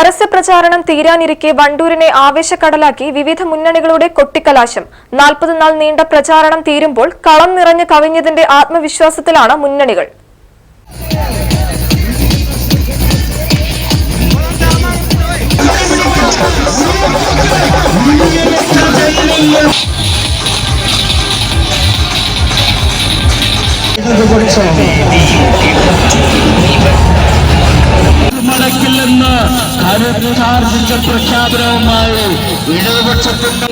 പരസ്യപ്രചാരണം തീരാനിരിക്കെ വണ്ടൂരിനെ ആവേശക്കടലാക്കി വിവിധ മുന്നണികളുടെ കൊട്ടിക്കലാശം. നാൽപ്പത് നാൾ നീണ്ട പ്രചാരണം തീരുമ്പോൾ കളം നിറഞ്ഞു കവിഞ്ഞതിന്റെ ആത്മവിശ്വാസത്തിലാണ് മുന്നണികൾ. മടക്കില്ലെന്ന് കരുത്താർജിച്ച പ്രഖ്യാപനവുമായി ഇടതുപക്ഷത്തിന്റെ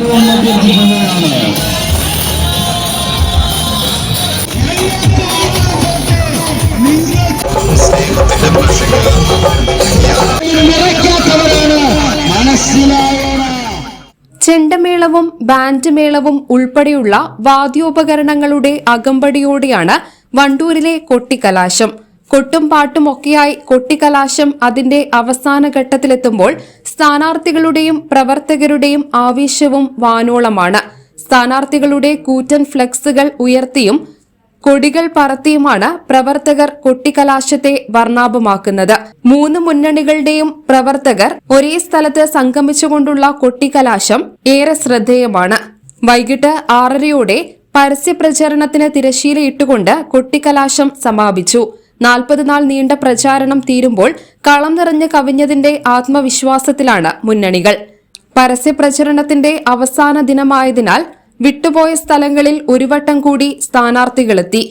ചെണ്ടമേളവും ബാൻഡ് മേളവും ഉൾപ്പെടെയുള്ള വാദ്യോപകരണങ്ങളുടെ അകമ്പടിയോടെയാണ് വണ്ടൂരിലെ കൊട്ടിക്കലാശം. കൊട്ടും പാട്ടും ഒക്കെയായി കൊട്ടിക്കലാശം അതിന്റെ അവസാന ഘട്ടത്തിലെത്തുമ്പോൾ സ്ഥാനാർത്ഥികളുടെയും പ്രവർത്തകരുടെയും ആവേശവും വാനോളമാണ്. സ്ഥാനാർത്ഥികളുടെ കൂറ്റൻ ഫ്ലക്സുകൾ ഉയർത്തിയും കൊടികൾ പറത്തിയുമാണ് പ്രവർത്തകർ കൊട്ടിക്കലാശത്തെ വർണാഭമാക്കുന്നത്. മൂന്ന് മുന്നണികളുടെയും പ്രവർത്തകർ ഒരേ സ്ഥലത്ത് സംഗമിച്ചുകൊണ്ടുള്ള കൊട്ടിക്കലാശം ഏറെ ശ്രദ്ധേയമാണ്. വൈകിട്ട് ആറരയോടെ പരസ്യപ്രചരണത്തിന് തിരശീലയിട്ടുകൊണ്ട് കൊട്ടിക്കലാശം സമാപിച്ചു. നാൽപ്പത് നാൾ നീണ്ട പ്രചാരണം തീരുമ്പോൾ കളം നിറഞ്ഞ് കവിഞ്ഞതിന്റെ ആത്മവിശ്വാസത്തിലാണ് മുന്നണികൾ. പരസ്യപ്രചരണത്തിന്റെ അവസാന ദിനമായതിനാൽ വിട്ടുപോയ സ്ഥലങ്ങളിൽ ഒരു വട്ടം കൂടി സ്ഥാനാർത്ഥികളെത്തി.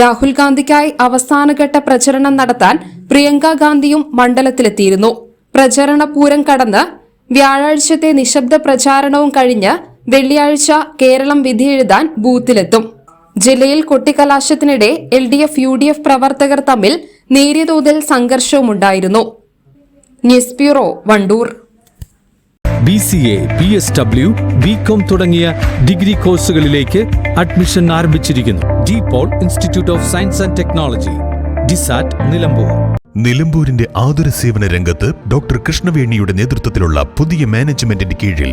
രാഹുൽ ഗാന്ധിക്കായി അവസാനഘട്ട പ്രചരണം നടത്താൻ പ്രിയങ്ക ഗാന്ധിയും മണ്ഡലത്തിലെത്തിയിരുന്നു. പ്രചരണ പൂരം കടന്ന് വ്യാഴാഴ്ചത്തെ നിശബ്ദ പ്രചാരണവും കഴിഞ്ഞ് വെള്ളിയാഴ്ച കേരളം വിധിയെഴുതാൻ ബൂത്തിലെത്തും. ജില്ലയിൽ കൊട്ടിക്കലാശത്തിനിടെ L D F U D F പ്രവർത്തകർ തമ്മിൽ നേരിയ തോതിൽ സംഘർഷവുമുണ്ടായിരുന്നു. News bureau Wandoor. B C A B S W B com തുടങ്ങിയ ഡിഗ്രി കോഴ്സുകളിലേക്ക് അഡ്മിഷൻ ആരംഭിച്ചിരിക്കുന്നു. De Paul institute of science and technology DSAT Nilambur. നിലമ്പൂരിന്റെ ആതുര സേവന രംഗത്ത് ഡോക്ടർ കൃഷ്ണവേണിയുടെ നേതൃത്വത്തിലുള്ള പുതിയ മാനേജ്മെന്റിന്റെ കീഴിൽ